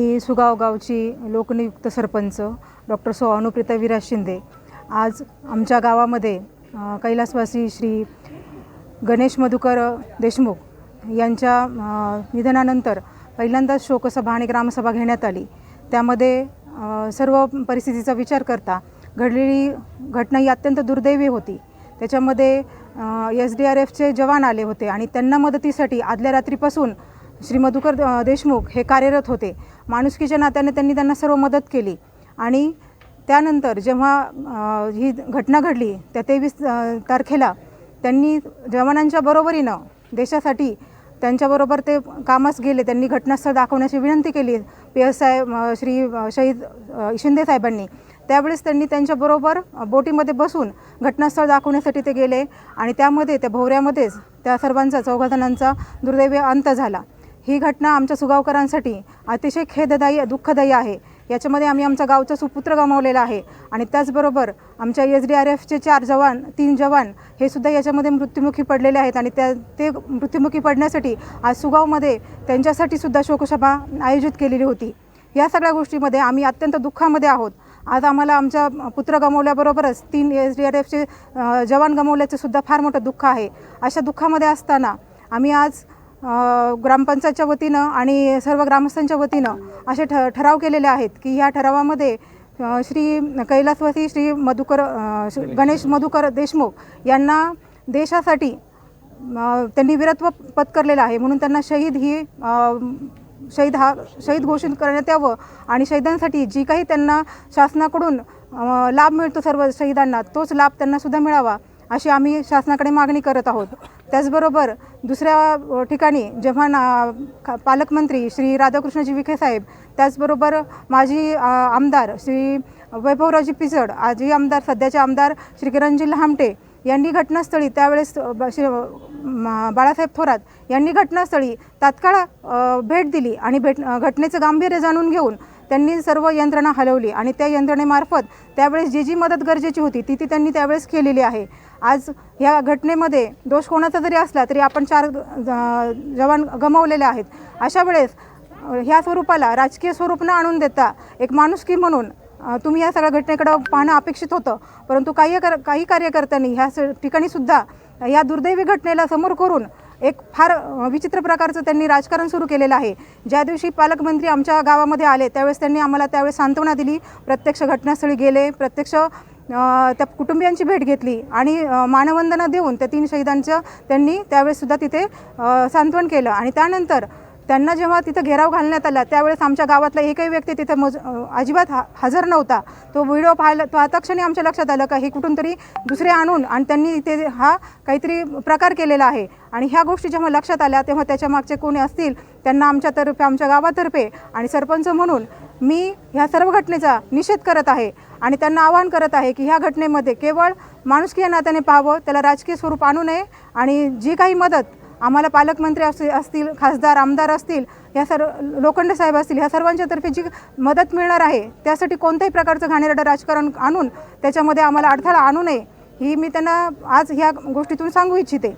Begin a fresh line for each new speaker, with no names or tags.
मी सुगाव गावची लोकनियुक्त सरपंच डॉक्टर सो अनुप्रिता विराज शिंदे. आज आमच्या गावामध्ये कैलासवासी श्री गणेश मधुकर देशमुख यांच्या निधनानंतर पहिल्यांदाच शोकसभा आणि ग्रामसभा घेण्यात आली. त्यामध्ये सर्व परिस्थितीचा विचार करता घडलेली घटना ही अत्यंत दुर्दैवी होती. त्याच्यामध्ये एस डी आर एफचे जवान आले होते आणि त्यांना मदतीसाठी आदल्या रात्रीपासून श्री मधुकर देशमुख हे कार्यरत होते. माणुसकीच्या नात्याने त्यांनी त्यांना सर्व मदत केली. आणि त्यानंतर जेव्हा ही घटना घडली त्या तेवीस तारखेला त्यांनी जवानांच्या बरोबरीनं देशासाठी त्यांच्याबरोबर ते कामास गेले. त्यांनी घटनास्थळ दाखवण्याची विनंती केली. पी एस साहेब श्री शहीद शिंदे साहेबांनी. त्यावेळेस त्यांनी त्यांच्याबरोबर बोटीमध्ये बसून घटनास्थळ दाखवण्यासाठी ते गेले आणि त्यामध्ये त्या भोवऱ्यामध्येच त्या सर्वांचा चौघजणांचा दुर्दैवी अंत झाला. ही घटना आमच्या सुगावकरांसाठी अतिशय खेददायी दुःखदायी आहे. याच्यामध्ये आम्ही आमचा गावचा सुपुत्र गमावलेला आहे. आणि त्याचबरोबर आमच्या एस डी आर एफचे चार जवान तीन जवान हे सुद्धा याच्यामध्ये मृत्युमुखी पडलेले आहेत. आणि त्या ते मृत्युमुखी पडण्यासाठी आज सुगावमध्ये त्यांच्यासाठी सुद्धा शोकसभा आयोजित केलेली होती. या सगळ्या गोष्टीमध्ये आम्ही अत्यंत दुःखामध्ये आहोत. आज आम्हाला आमच्या पुत्र गमावल्याबरोबरच तीन एस डी आर एफचे जवान गमावल्याचं सुद्धा फार मोठं दुःख आहे. अशा दुःखामध्ये असताना आम्ही आज ग्रामपंचायतच्या वतीनं आणि सर्व ग्रामस्थांच्या वतीनं असे ठ ठराव केलेले आहेत की ह्या ठरावामध्ये श्री कैलासवासी श्री मधुकर श्री गणेश मधुकर देशमुख यांना देशासाठी त्यांनी वीरत्व पत्करलेलं आहे. म्हणून त्यांना शहीद ही शहीद हा शहीद घोषित करण्यात यावं आणि शहीदांसाठी जी काही त्यांना शासनाकडून लाभ मिळतो सर्व शहीदांना तोच लाभ त्यांनासुद्धा मिळावा. अशी आम्ही शासनाकडे मागणी करत आहोत. त्याचबरोबर दुसऱ्या ठिकाणी जेव्हा ना पालकमंत्री श्री राधाकृष्णजी विखे साहेब त्याचबरोबर माजी आमदार श्री वैभवरावजी पिचड आजी आमदार सध्याचे आमदार श्री किरणजी लहामटे यांनी घटनास्थळी त्यावेळेस ब- श्री बाळासाहेब थोरात यांनी घटनास्थळी तात्काळ भेट दिली आणि भेट घटनेचं गांभीर्य जाणून घेऊन त्यांनी सर्व यंत्रणा हलवली आणि त्या यंत्रणेमार्फत त्यावेळेस जी जी मदत गरजेची होती ती ती त्यांनी त्यावेळेस केलेली आहे. आज ह्या घटनेमध्ये दोष कोणाचा जरी असला तरी आपण चार ज- जवान गमावलेले आहेत. अशा वेळेस ह्या स्वरूपाला राजकीय स्वरूप न आणून देता एक माणुसकी म्हणून तुम्ही या सगळ्या घटनेकडं पाहणं अपेक्षित होतं. परंतु काही कर काही कार्यकर्त्यांनी ह्या स ठिकाणी सुद्धा या दुर्दैवी घटनेला समोर करून एक फार विचित्र प्रकारचं त्यांनी राजकारण सुरू केलेलं आहे. ज्या दिवशी पालकमंत्री आमच्या गावामध्ये आले त्यावेळेस त्यांनी आम्हाला त्यावेळेस सांत्वना दिली. प्रत्यक्ष घटनास्थळी गेले प्रत्यक्ष त्या कुटुंबियांची भेट घेतली आणि मानवंदना देऊन त्या तीन शहीदांचं त्यांनी त्यावेळेससुद्धा तिथे सांत्वन केलं. आणि त्यानंतर त्यांना जेव्हा तिथं घेराव घालण्यात आला त्यावेळेस आमच्या गावातला एकही व्यक्ती तिथं मज अजिबात हा हजर नव्हता. तो व्हिडिओ पाहिला तो आता क्षणी आमच्या लक्षात आलं का हे कुठून तरी दुसरे आणून आणि त्यांनी इथे हा काहीतरी प्रकार केलेला आहे. आणि ह्या गोष्टी जेव्हा लक्षात आल्या तेव्हा त्याच्या मागचे कोणी असतील त्यांना आमच्यातर्फे आमच्या गावातर्फे आणि सरपंच म्हणून मी ह्या सर्व घटनेचा निषेध करत आहे आणि त्यांना आवाहन करत आहे की ह्या घटनेमध्ये केवळ माणुसकी या नात्याने पाहावं त्याला राजकीय स्वरूप आणू नये आणि जी काही मदत आम्हाला पालकमंत्री असतील असतील खासदार आमदार असतील या सर्व लोखंडे साहेब असतील ह्या सर्वांच्या तर्फे जी मदत मिळणार आहे त्यासाठी कोणत्याही प्रकारचं घाणेरडं राजकारण आणून त्याच्यामध्ये आम्हाला अडथळा आणू नये ही मी त्यांना आज ह्या गोष्टीतून सांगू इच्छिते.